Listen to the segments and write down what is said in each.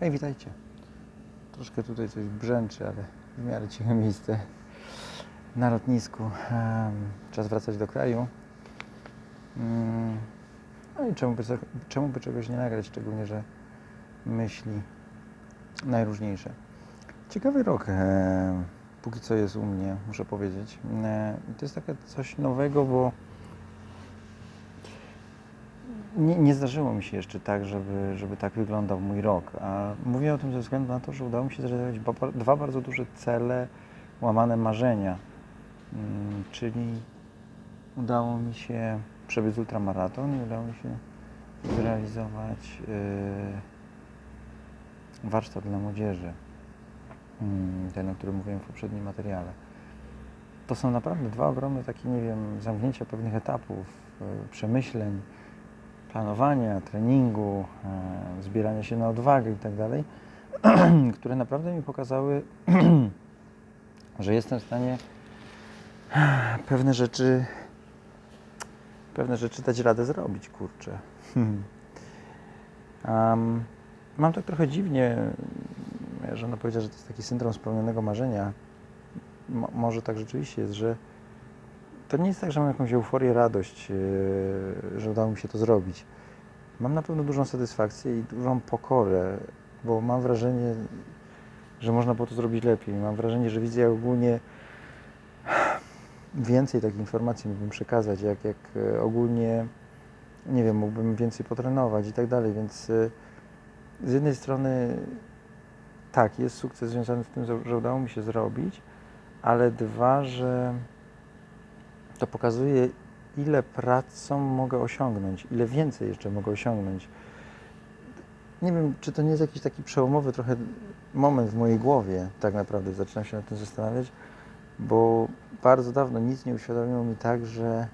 Hej, witajcie. Troszkę tutaj coś brzęczy, ale w miarę ciche miejsce na lotnisku. Czas wracać do kraju. Mm, No i czemu by, czemu by czegoś nie nagrać, szczególnie, że myśli najróżniejsze. Ciekawy rok, e, póki co jest u mnie, muszę powiedzieć. E, to jest takie coś nowego, bo nie, nie zdarzyło mi się jeszcze tak, żeby, żeby tak wyglądał mój rok. A mówię o tym ze względu na to, że udało mi się zrealizować dwa bardzo duże cele, łamane marzenia. Mm, Czyli udało mi się przebiec ultramaraton i udało mi się zrealizować yy, warsztat dla młodzieży. Mm, Ten, o którym mówiłem w poprzednim materiale. To są naprawdę dwa ogromne takie, nie wiem, zamknięcia pewnych etapów, yy, przemyśleń, planowania, treningu, e, zbierania się na odwagę i tak dalej, które naprawdę mi pokazały, że jestem w stanie pewne rzeczy, pewne rzeczy dać radę zrobić, kurczę. Um, mam tak trochę dziwnie, moja żona powiedziała, że to jest taki syndrom spełnionego marzenia. Mo- może tak rzeczywiście jest, że to nie jest tak, że mam jakąś euforię, radość, yy, że udało mi się to zrobić. Mam na pewno dużą satysfakcję i dużą pokorę, bo mam wrażenie, że można było to zrobić lepiej. Mam wrażenie, że widzę ogólnie więcej takich informacji mógłbym przekazać, jak, jak e, ogólnie, nie wiem, mógłbym więcej potrenować i tak dalej, więc e, z jednej strony tak, jest sukces związany z tym, że udało mi się zrobić, ale dwa, że to pokazuje, ile pracą mogę osiągnąć, ile więcej jeszcze mogę osiągnąć. Nie wiem, czy to nie jest jakiś taki przełomowy trochę moment w mojej głowie, tak naprawdę zaczynam się nad tym zastanawiać, bo bardzo dawno nic nie uświadomiło mi tak, że,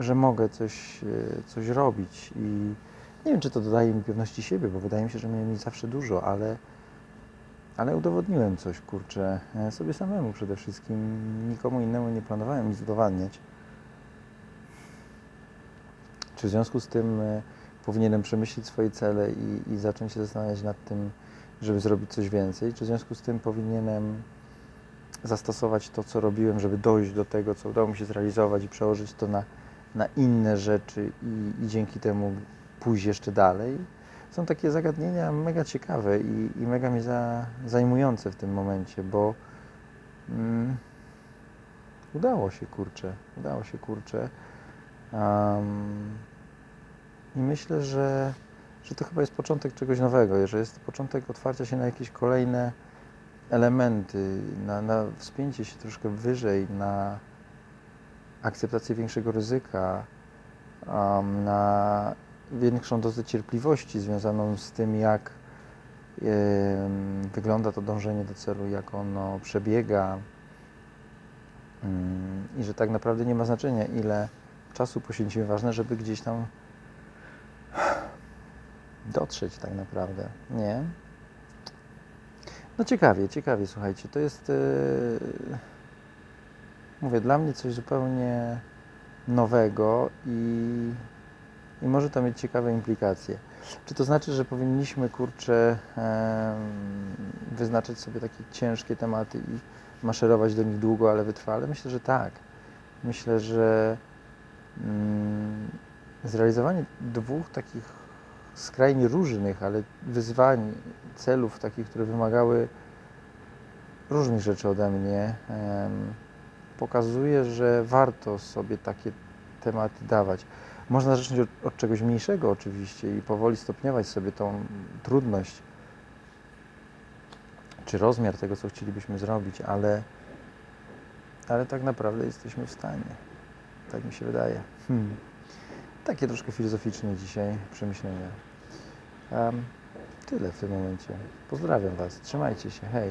że mogę coś, e, coś robić i nie wiem, czy to dodaje mi pewności siebie, bo wydaje mi się, że miałem mieć zawsze dużo, ale, ale udowodniłem coś, kurczę, e, sobie samemu przede wszystkim. Nikomu innemu nie planowałem nic udowadniać. Czy w związku z tym e, powinienem przemyśleć swoje cele i, i zacząć się zastanawiać nad tym, żeby zrobić coś więcej? Czy w związku z tym powinienem zastosować to, co robiłem, żeby dojść do tego, co udało mi się zrealizować i przełożyć to na, na inne rzeczy i, i dzięki temu pójść jeszcze dalej? Są takie zagadnienia mega ciekawe i, i mega mnie za, zajmujące w tym momencie, bo mm, udało się, kurczę, udało się, kurczę. Um, I myślę, że, że to chyba jest początek czegoś nowego, że jest początek otwarcia się na jakieś kolejne elementy, na, na wspięcie się troszkę wyżej, na akceptację większego ryzyka, um, na większą dozę cierpliwości związaną z tym, jak wygląda to dążenie do celu, jak ono przebiega Mm, i że tak naprawdę nie ma znaczenia, ile czasu poświęcimy. Ważne, żeby gdzieś tam dotrzeć tak naprawdę, nie? No ciekawie, ciekawie, słuchajcie, to jest, yy, mówię, dla mnie coś zupełnie nowego i, i może to mieć ciekawe implikacje. Czy to znaczy, że powinniśmy, kurczę, em, wyznaczyć sobie takie ciężkie tematy i maszerować do nich długo, ale wytrwale? Myślę, że tak. Myślę, że mm, zrealizowanie dwóch takich skrajnie różnych, ale wyzwań, celów takich, które wymagały różnych rzeczy ode mnie, pokazuje, że warto sobie takie tematy dawać. Można zacząć od, od czegoś mniejszego oczywiście i powoli stopniować sobie tą trudność czy rozmiar tego, co chcielibyśmy zrobić, ale, ale tak naprawdę jesteśmy w stanie. Tak mi się wydaje. Hmm. Takie troszkę filozoficzne dzisiaj przemyślenia. Em, tyle w tym momencie. Pozdrawiam Was. Trzymajcie się. Hej.